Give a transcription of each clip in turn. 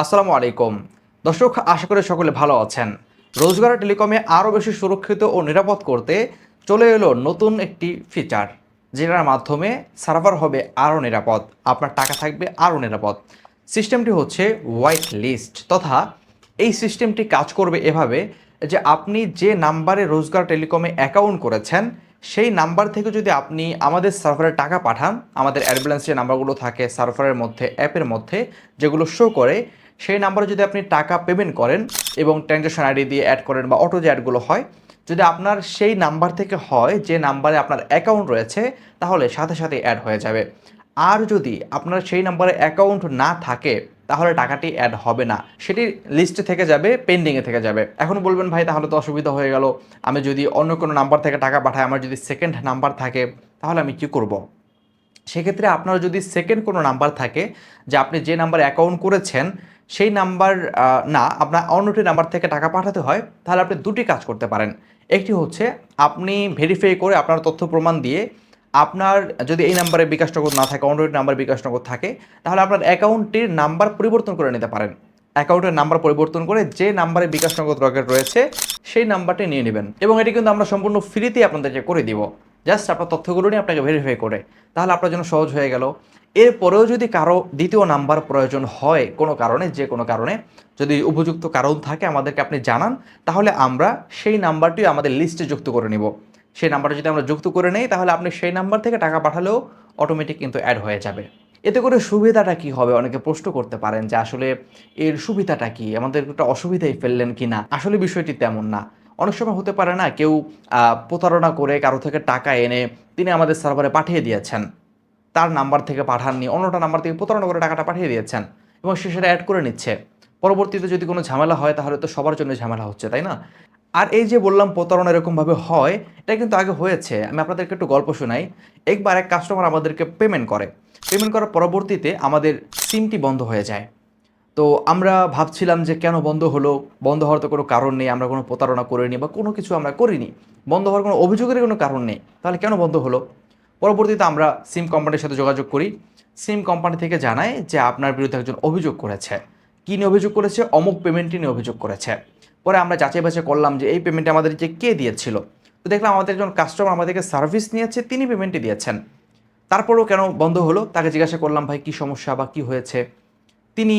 আসসালামু আলাইকুম। দর্শক, আশা করি সকলে ভালো আছেন। রোজগার টেলিকমে আরও বেশি সুরক্ষিত ও নিরাপদ করতে চলে এলো নতুন একটি ফিচার যেটার মাধ্যমে সার্ভার হবে আরও নিরাপদ, আপনার টাকা থাকবে আরও নিরাপদ। সিস্টেমটি হচ্ছে হোয়াইট লিস্ট তথা এই সিস্টেমটি কাজ করবে এভাবে যে আপনি যে নাম্বারে রোজগার টেলিকমে অ্যাকাউন্ট করেছেন, সেই নাম্বার থেকে যদি আপনি আমাদের সার্ভারে টাকা পাঠান, আমাদের অ্যাডভ্যান্স যে নাম্বারগুলো থাকে সার্ভারের মধ্যে অ্যাপের মধ্যে, যেগুলো শো করে সেই নাম্বারে যদি আপনি টাকা পেমেন্ট করেন এবং ট্রানজ্যাকশন আইডি দিয়ে অ্যাড করেন বা অটো যে অ্যাডগুলো হয়, যদি আপনার সেই নাম্বার থেকে হয়, যে নাম্বারে আপনার অ্যাকাউন্ট রয়েছে, তাহলে সাথে সাথে অ্যাড হয়ে যাবে। আর যদি আপনার সেই নাম্বারে অ্যাকাউন্ট না থাকে, তাহলে টাকাটি অ্যাড হবে না। সেটি লিস্টে থেকে যাবে পেন্ডিংয়ে থেকে যাবে। এখন বলবেন, ভাই, তাহলে তো অসুবিধা হয়ে গেল। আমি যদি অন্য কোনো নাম্বার থেকে টাকা পাঠাই, আমার যদি সেকেন্ড নাম্বার থাকে, তাহলে আমি কি করব। সেক্ষেত্রে আপনার যদি সেকেন্ড কোনো নাম্বার থাকে, যে আপনি যে নাম্বার অ্যাকাউন্ট করেছেন সেই নাম্বার না, আপনার অন্যটি নাম্বার থেকে টাকা পাঠাতে হয়, তাহলে আপনি দুটি কাজ করতে পারেন। একটি হচ্ছে, আপনি ভেরিফাই করে আপনার তথ্য প্রমাণ দিয়ে আপনার যদি এই নাম্বারে বিকাশ নগদ না থাকে অন্য নাম্বার বিকাশ নগদ থাকে, তাহলে আপনার অ্যাকাউন্টটির নাম্বার পরিবর্তন করে নিতে পারেন। অ্যাকাউন্টের নাম্বার পরিবর্তন করে যে নাম্বারে বিকাশ নগদ রকেট রয়েছে, সেই নাম্বারটি নিয়ে নেবেন। এবং এটি কিন্তু আমরা সম্পূর্ণ ফ্রিতেই আপনাদেরকে করে দিব। জাস্ট আপনার তথ্যগুলো নিয়ে আপনাকে ভেরিফাই করে, তাহলে আপনার জন্য সহজ হয়ে গেল। এরপরেও যদি কারও দ্বিতীয় নাম্বার প্রয়োজন হয়, কোনো কারণে, যে কোনো কারণে, যদি উপযুক্ত কারণ থাকে আমাদেরকে আপনি জানান, তাহলে আমরা সেই নাম্বারটি আমাদের লিস্টে যুক্ত করে নিব। সেই নাম্বারটা যদি আমরা যুক্ত করে নেই, তাহলে আপনি সেই নাম্বার থেকে টাকা পাঠালেও অটোমেটিক কিন্তু অ্যাড হয়ে যাবে। এতে করে সুবিধাটা কি হবে? অনেকে প্রশ্ন করতে পারেন যে আসলে এর সুবিধাটা কি? আমাদের একটা অসুবিধায় ফেললেন কি না আসলে বিষয়টি তেমন না। অনেক সময় হতে পারে না কেউ প্রতারণা করে কারও থেকে টাকা এনে তিনি আমাদের সার্ভারে পাঠিয়ে দিয়েছেন। তার নাম্বার থেকে পাঠাননি, অন্যটা নাম্বার থেকে প্রতারণা করে টাকাটা পাঠিয়ে দিয়েছেন এবং সে সেটা অ্যাড করে নিচ্ছে। পরবর্তীতে যদি কোনো ঝামেলা হয় তাহলে তো সবার জন্য ঝামেলা হচ্ছে, তাই না? আর এই যে বললাম প্রতারণা এরকমভাবে হয়, এটা কিন্তু আগে হয়েছে। আমি আপনাদেরকে একটু গল্প শোনাই। একবার এক কাস্টমার আমাদেরকে পেমেন্ট করে। পেমেন্ট করার পরবর্তীতে আমাদের সিমটি বন্ধ হয়ে যায়। তো আমরা ভাবছিলাম যে কেন বন্ধ হলো? বন্ধ হওয়ার তো কোনো কারণ নেই, আমরা কোনো প্রতারণা করিনি বা কোনো কিছু আমরা করিনি। বন্ধ হওয়ার কোনো অভিযোগের কোনো কারণ নেই। তাহলে কেন বন্ধ হলো? পরবর্তীতে আমরা সিম কোম্পানির সাথে যোগাযোগ করি। সিম কোম্পানি থেকে জানায় যে আপনার বিরুদ্ধে একজন অভিযোগ করেছে। কী নিয়ে অভিযোগ করেছে? অমুক পেমেন্টটি নিয়ে অভিযোগ করেছে। পরে আমরা যাচাই বাছাই করলাম যে এই পেমেন্ট আমাদের যে কে দিয়েছিল। তো দেখলাম আমাদের একজন কাস্টমার আমাদেরকে সার্ভিস নিয়েছে, তিনি পেমেন্টটি দিয়েছেন। তারপরেও কেন বন্ধ হলো? তাকে জিজ্ঞাসা করলাম, ভাই, কী সমস্যা বা কী হয়েছে? তিনি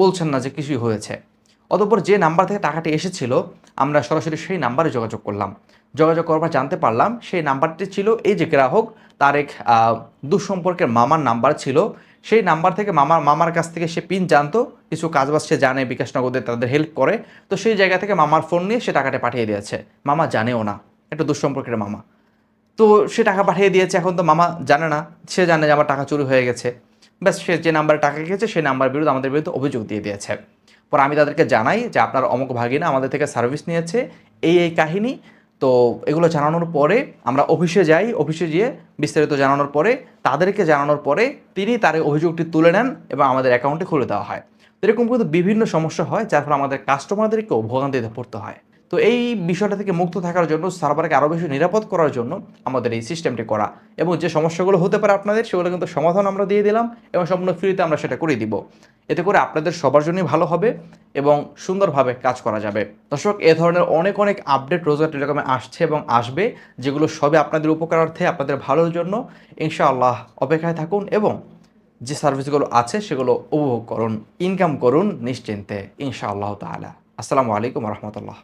বলছেন না যে কিছুই হয়েছে। অতঃপর যে নাম্বার থেকে টাকাটি এসেছিল, আমরা সরাসরি সেই নাম্বারে যোগাযোগ করলাম। যোগাযোগ করার পর জানতে পারলাম সেই নাম্বারটি ছিল এই যে গ্রাহক, তার এক দুঃসম্পর্কের মামার নাম্বার ছিল। সেই নাম্বার থেকে মামার মামার কাছ থেকে সে পিন জানতো, কিছু কাজবাজ সে জানে, বিকাশ নগদে তাদের হেল্প করে। তো সেই জায়গা থেকে মামার ফোন নিয়ে সে টাকাটা পাঠিয়ে দিয়েছে। মামা জানেও না, একটা দুঃসম্পর্কের মামা। তো সে টাকা পাঠিয়ে দিয়েছে, এখন তো মামা জানে না, সে জানে যে আমার টাকা চুরি হয়ে গেছে। ব্যাস, সে যে নাম্বারে টাকা গেছে সেই নাম্বার বিরুদ্ধে আমাদের বিরুদ্ধে অভিযোগ দিয়ে দিয়েছে। পর আমি তাদেরকে জানাই যে আপনার অমুক ভাগিনা আমাদের থেকে সার্ভিস নিয়েছে, এই এই কাহিনী। তো এগুলো জানানোর পরে আমরা অফিসে যাই, অফিসে গিয়ে বিস্তারিত জানানোর পরে, তাদেরকে জানানোর পরে তিনি তার অভিযোগটি তুলে নেন এবং আমাদের অ্যাকাউন্টে খুলে দেওয়া হয়। এরকম কিন্তু বিভিন্ন সমস্যা হয়, যার ফলে আমাদের কাস্টমারদেরকেও ভোগান্তিতে পড়তে হয়। তো এই বিষয়টা থেকে মুক্ত থাকার জন্য সার্ভারকে আরও বেশি নিরাপদ করার জন্য আমাদের এই সিস্টেমটি করা। এবং যে সমস্যাগুলো হতে পারে আপনাদের সেগুলো কিন্তু সমাধান আমরা দিয়ে দিলাম এবং সম্পূর্ণ ফ্রিতে আমরা সেটা করে দিব। এতে করে আপনাদের সবার জন্যই ভালো হবে এবং সুন্দরভাবে কাজ করা যাবে। দর্শক, এ ধরনের অনেক অনেক আপডেট রোজগার টেলিকমে আসছে এবং আসবে, যেগুলো সবই আপনাদের উপকারার্থে আপনাদের ভালোর জন্য। ইনশাআল্লাহ অপেক্ষায় থাকুন এবং যে সার্ভিসগুলো আছে সেগুলো উপভোগ করুন, ইনকাম করুন নিশ্চিন্তে, ইনশাআল্লাহ তাআলা। আসসালামু আলাইকুম রহমতুল্লাহ।